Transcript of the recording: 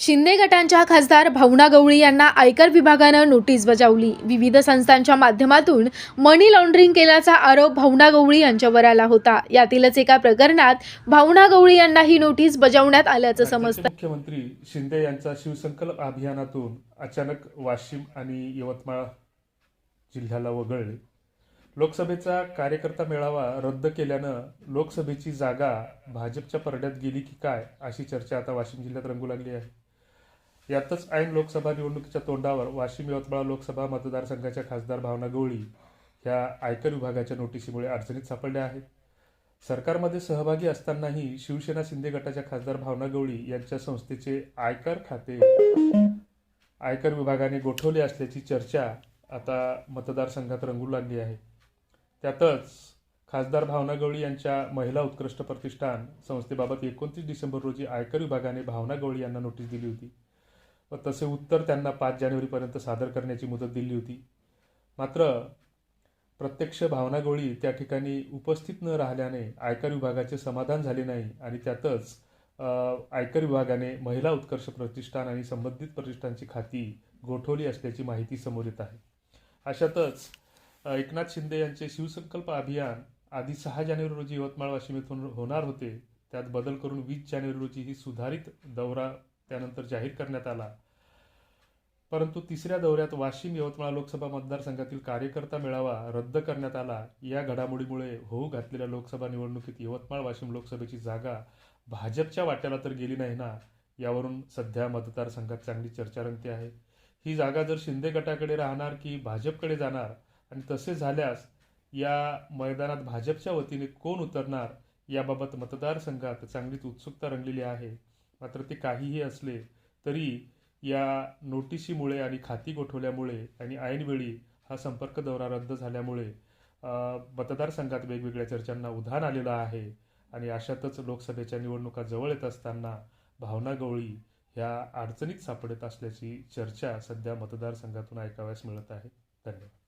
शिंदे गटांच्या खासदार भावना गवळी यांना आयकर विभागानं नोटीस बजावली. विविध संस्थांच्या माध्यमातून मनी लॉन्ड्रिंग केल्याचा आरोप भावना गवळी यांच्यावर आला होता. यातीलच एका प्रकरणात भावना गवळी यांना ही नोटीस बजावण्यात आल्याचं समजतं. मुख्यमंत्री शिंदे यांचा शिवसंकल्प अभियानातून अचानक वाशिम आणि यवतमाळ जिल्ह्याला वगळले. लोकसभेचा कार्यकर्ता मेळावा रद्द केल्यानं लोकसभेची जागा भाजपच्या परड्यात गेली की काय अशी चर्चा आता वाशिम जिल्ह्यात रंगू लागली आहे. यातच ऐन लोकसभा निवडणुकीच्या तोंडावर वाशिम यवतमाळ लोकसभा मतदारसंघाच्या खासदार भावना गवळी ह्या आयकर विभागाच्या नोटिसीमुळे अडचणीत सापडल्या आहेत. सरकारमध्ये सहभागी असतानाही शिवसेना शिंदे गटाच्या खासदार भावना गवळी यांच्या संस्थेचे आयकर खाते आयकर विभागाने गोठवले असल्याची चर्चा आता मतदारसंघात रंगू लागली आहे. त्यातच खासदार भावना गवळी यांच्या महिला उत्कृष्ट प्रतिष्ठान संस्थेबाबत एकोणतीस डिसेंबर रोजी आयकर विभागाने भावना गवळी यांना नोटीस दिली होती. तसे उत्तर त्यांना पाच जानेवारीपर्यंत सादर करण्याची मुदत दिली होती. मात्र प्रत्यक्ष भावनागोळी त्या ठिकाणी उपस्थित न राहिल्याने आयकर विभागाचे समाधान झाले नाही आणि त्यातच आयकर विभागाने महिला उत्कर्ष प्रतिष्ठान आणि संबंधित प्रतिष्ठानची खाती गोठवली असल्याची माहिती समोर येत आहे. अशातच एकनाथ शिंदे यांचे शिवसंकल्प अभियान आधी सहा जानेवारी रोजी यवतमाळ वाशिम येथून होणार होते. त्यात बदल करून वीस जानेवारी रोजी ही सुधारित दौरा त्यानंतर जाहीर करण्यात आला. परंतु तिसऱ्या दौऱ्यात वाशिम यवतमाळ लोकसभा मतदारसंघातील कार्यकर्ता मेळावा रद्द करण्यात आला. या घडामोडीमुळे होऊ घातलेल्या लोकसभा निवडणुकीत यवतमाळ वाशिम लोकसभेची जागा भाजपच्या वाट्याला तर गेली नाही ना? यावरून सध्या मतदारसंघात चांगली चर्चा रंगते आहे. ही जागा जर शिंदे गटाकडे राहणार की भाजपकडे जाणार आणि तसे झाल्यास या मैदानात भाजपच्या वतीने कोण उतरणार याबाबत मतदारसंघात चांगलीच उत्सुकता रंगलेली आहे. मात्र ते काहीही असले तरी या नोटिशीमुळे आणि खाती गोठवल्यामुळे आणि ऐनवेळी हा संपर्क दौरा रद्द झाल्यामुळे मतदारसंघात वेगवेगळ्या चर्चांना उधाण आलेलं आहे आणि अशातच लोकसभेच्या निवडणुका जवळ येत असताना भावना गवळी ह्या अडचणीत सापडत असल्याची चर्चा सध्या मतदारसंघातून ऐकाव्यास मिळत आहे. धन्यवाद.